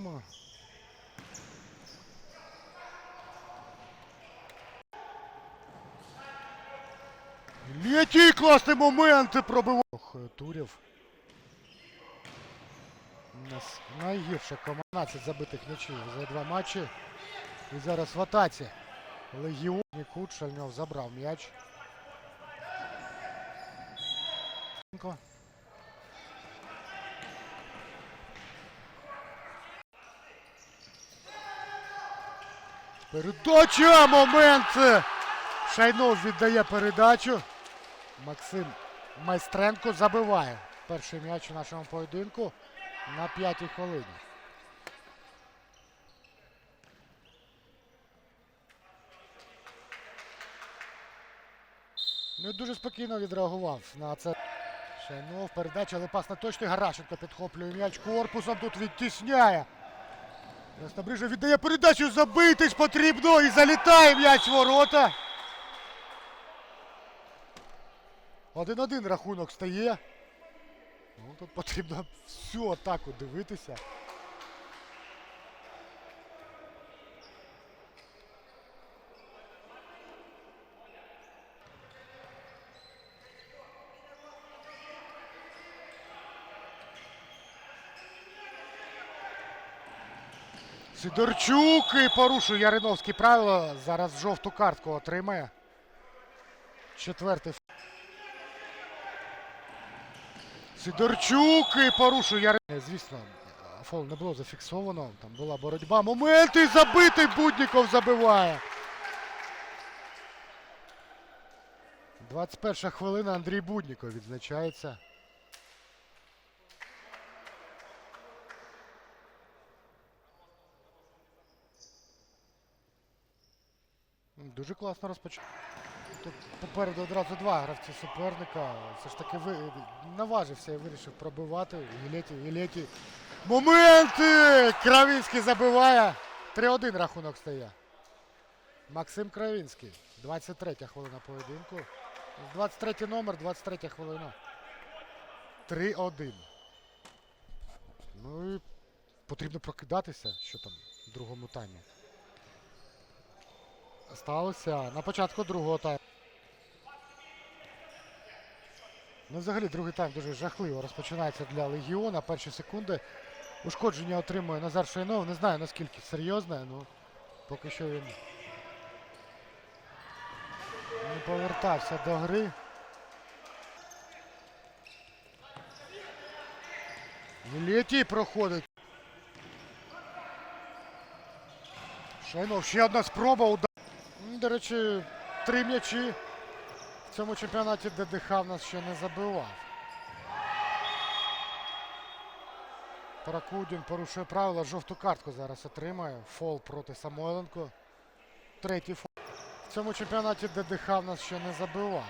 Максим. Який класний момент пробивав. Турів. У нас найгірша команда. 12 забитих м'ячів за два матчі. І зараз в атаці. Легіон Кут забрав м'яч. Передача! Момент! Шайнов віддає передачу. Максим Майстренко забиває перший м'яч у нашому поєдинку на п'ятій хвилині. Ну, дуже спокійно відреагував на це. Шайнов, передача, але пас на точний. Гарашенко підхоплює м'яч корпусом, тут відтісняє. Краснобрижа віддає передачу, забитись потрібно і залітає м'яч ворота. Один-один рахунок стає. Ну, тут потрібно всю атаку дивитися. Сидорчук і порушує Яриновські правила. Зараз жовту картку отримає. Четвертий. Сидорчук і порушує Яриновський. Звісно, фол не було зафіксовано. Там була боротьба. Момент і забитий Будніков забиває. 21 хвилина Андрій Будніков відзначається. Дуже класно розпочав. Попереду одразу два гравці суперника. Все ж таки ви... наважився і вирішив пробивати. Єлеті, Єлеті. Моменти! Кравінський забиває. 3-1 рахунок стає. Максим Кравінський. 23 хвилина поєдинку. 23 номер, 23 хвилина. 3-1. Ну і потрібно прокидатися, що там в другому таймі. Сталося на початку другого тайму. Ну, взагалі, другий тайм дуже жахливо розпочинається для Легіона. Перші секунди. Ушкодження отримує Назар Шайнов. Не знаю наскільки серйозне, ну поки що він не повертався до гри. Єлєтій проходить. Шайнов, ще одна спроба. Удар. До речі, три м'ячі в цьому чемпіонаті ДДХ в нас ще не забивав. Паракудін порушує правила, жовту картку зараз отримає. Фол проти Самойленко. Третій фол. В цьому чемпіонаті ДДХ в нас ще не забивав.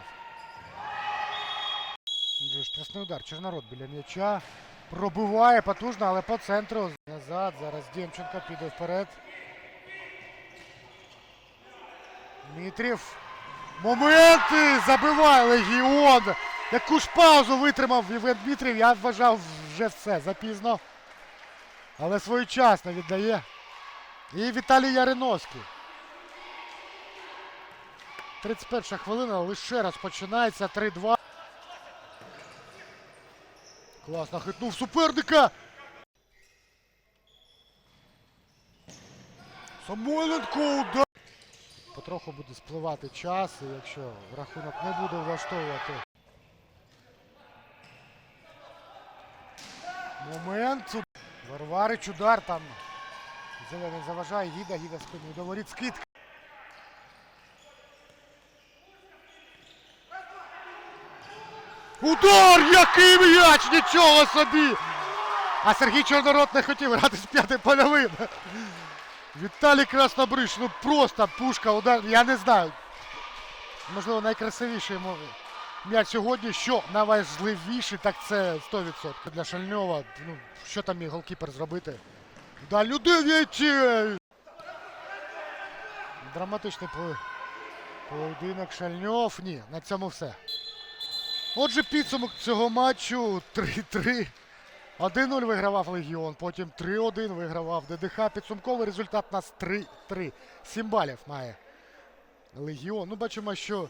Дуже штрафний удар. Чорнород біля м'яча. Пробиває потужно, але по центру. Назад. Зараз Демченко піде вперед. Дмитрів. Моменти! Забиває Легіон! Яку ж паузу витримав Євген Дмитрів, я вважав вже все запізно. Але своєчасно віддає. І Віталій Яриновський. 31 хвилина лише розпочинається 3-2. Класно хитнув суперника. Самойленко удар. Потроху буде спливати час, і якщо рахунок не буде влаштовувати. Момент. Варварич удар там. Зелений заважає, Гіда, Гіда спиною до воріт скидка. Удар! Який м'яч! Нічого собі! А Сергій Чорнорот не хотів грати з п'ятим польовим. Віталій Краснобриш, ну просто пушка, удар. Я не знаю. Можливо, найкрасивіший йому м'яч сьогодні. Що найважливіше, так це 100% для Шальньова. Ну, що там міг голкіпер зробити? Дальню 9! Драматичний по- поєдинок Шальньов. Ні, на цьому все. Отже, підсумок цього матчу 3-3. 1-0 вигравав Легіон, потім 3-1 вигравав ДДХ. Підсумковий результат у нас 3-3. 7 балів має Легіон. Ну, бачимо, що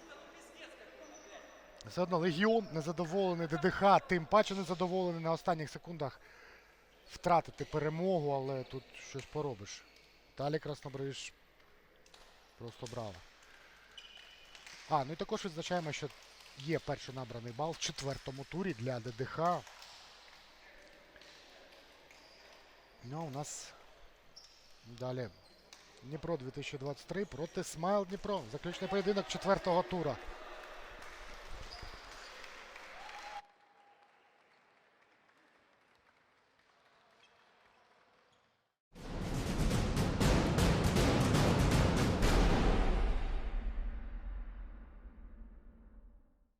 все одно Легіон незадоволений ДДХ, тим паче незадоволений на останніх секундах втратити перемогу, але тут щось поробиш. Далі Краснобриж просто браво. А, ну і також відзначаємо, що є перший набраний бал в четвертому турі для ДДХ. Ну, у нас далі Дніпро 2023 проти Смайл Дніпро. Заключний поєдинок четвертого тура.